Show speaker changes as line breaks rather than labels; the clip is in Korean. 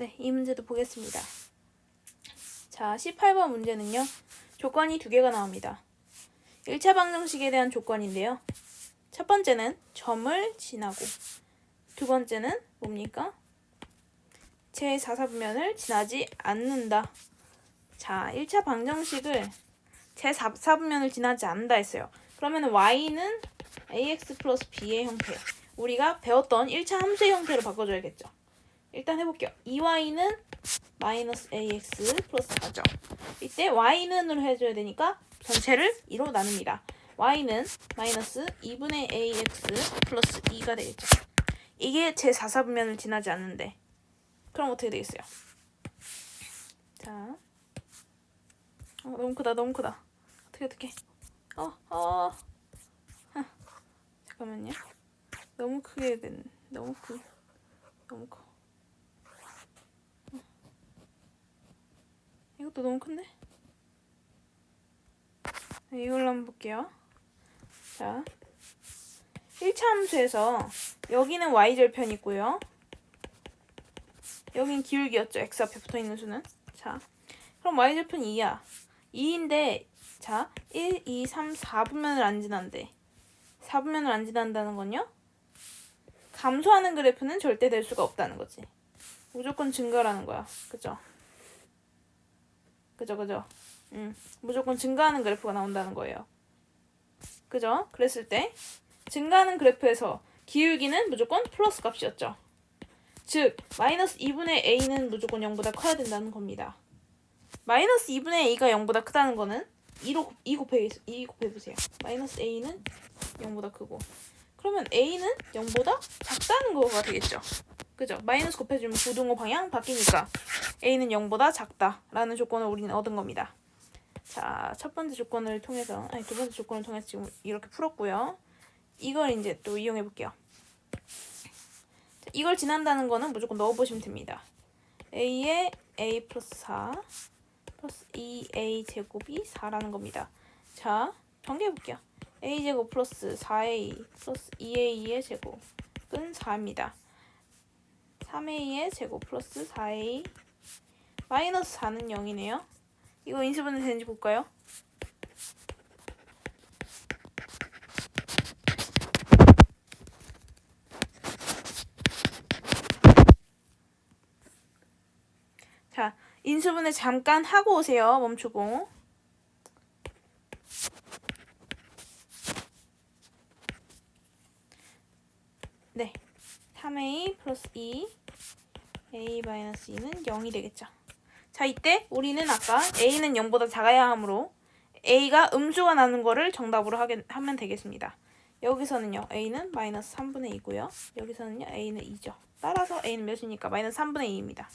네, 이 문제도 보겠습니다. 자, 18번 문제는요. 조건이 두 개가 나옵니다. 1차 방정식에 대한 조건인데요. 첫 번째는 점을 지나고 두 번째는 뭡니까? 제4사분면을 지나지 않는다. 자, 1차 방정식을 제4사분면을 지나지 않는다 했어요. 그러면 y는 ax 플러스 b의 형태. 우리가 배웠던 1차 함수의 형태로 바꿔줘야겠죠. 일단 해볼게요. 2y는 마이너스 ax 플러스 4죠. 이때 y는으로 해줘야 되니까 전체를 2로 나눕니다. y는 마이너스 2분의 ax 플러스 2가 되겠죠. 이게 제 4사분면을 지나지 않는데 그럼 어떻게 되겠어요? 자, 어, 너무 크다, 너무 크다. 어떻게 어떻게? 어, 어, 하, 잠깐만요. 너무 크게 된, 너무 크, 너무 커. 이것도 너무 큰데? 네, 이걸로 한번 볼게요. 자, 1차 함수에서 여기는 y절편 있고요. 여긴 기울기였죠. x 앞에 붙어 있는 수는. 자, 그럼 y절편 2야. 2인데 자, 1, 2, 3, 4분면을 안 지난대. 4분면을 안 지난다는 건요. 감소하는 그래프는 절대 될 수가 없다는 거지. 무조건 증가라는 거야. 그죠? 그죠, 그죠? 음, 무조건 증가하는 그래프가 나온다는 거예요. 그죠? 그랬을 때 증가하는 그래프에서 기울기는 무조건 플러스 값이었죠. 즉 마이너스 2분의 a는 무조건 0보다 커야 된다는 겁니다. 마이너스 2분의 a가 0보다 크다는 거는 2로 2 곱해 2 곱해 보세요. 마이너스 a는 0보다 크고 그러면 a는 0보다 작다는 거가 되겠죠. 그죠? 마이너스 곱해주면 고등호 방향 바뀌니까 a는 0보다 작다라는 조건을 우리는 얻은 겁니다. 자, 첫 번째 조건을 통해서 아니 두 번째 조건을 통해서 지금 이렇게 풀었고요. 이걸 이제 또 이용해 볼게요. 이걸 지난다는 거는 무조건 넣어 보시면 됩니다. a에 a 플러스 4 플러스 2a 제곱이 4라는 겁니다. 자, 전개해 볼게요. a 제곱 플러스 4a 플러스 2a의 제곱은 4입니다. 3a의 제곱 플러스 4a 마이너스 4는 0이네요. 이거 인수분해 되는지 볼까요? 자, 인수분해 잠깐 하고 오세요. 멈추고. 네. 3a 플러스 2 a 마이너스 2는 0이 되겠죠. 자, 이때 우리는 아까 a는 0보다 작아야 하므로 a가 음수가 나는 거를 정답으로 하게, 하면 되겠습니다. 여기서는요, a는 마이너스 3분의 2고요. 여기서는요, a는 2죠. 따라서 a는 몇이니까 마이너스 3분의 2입니다.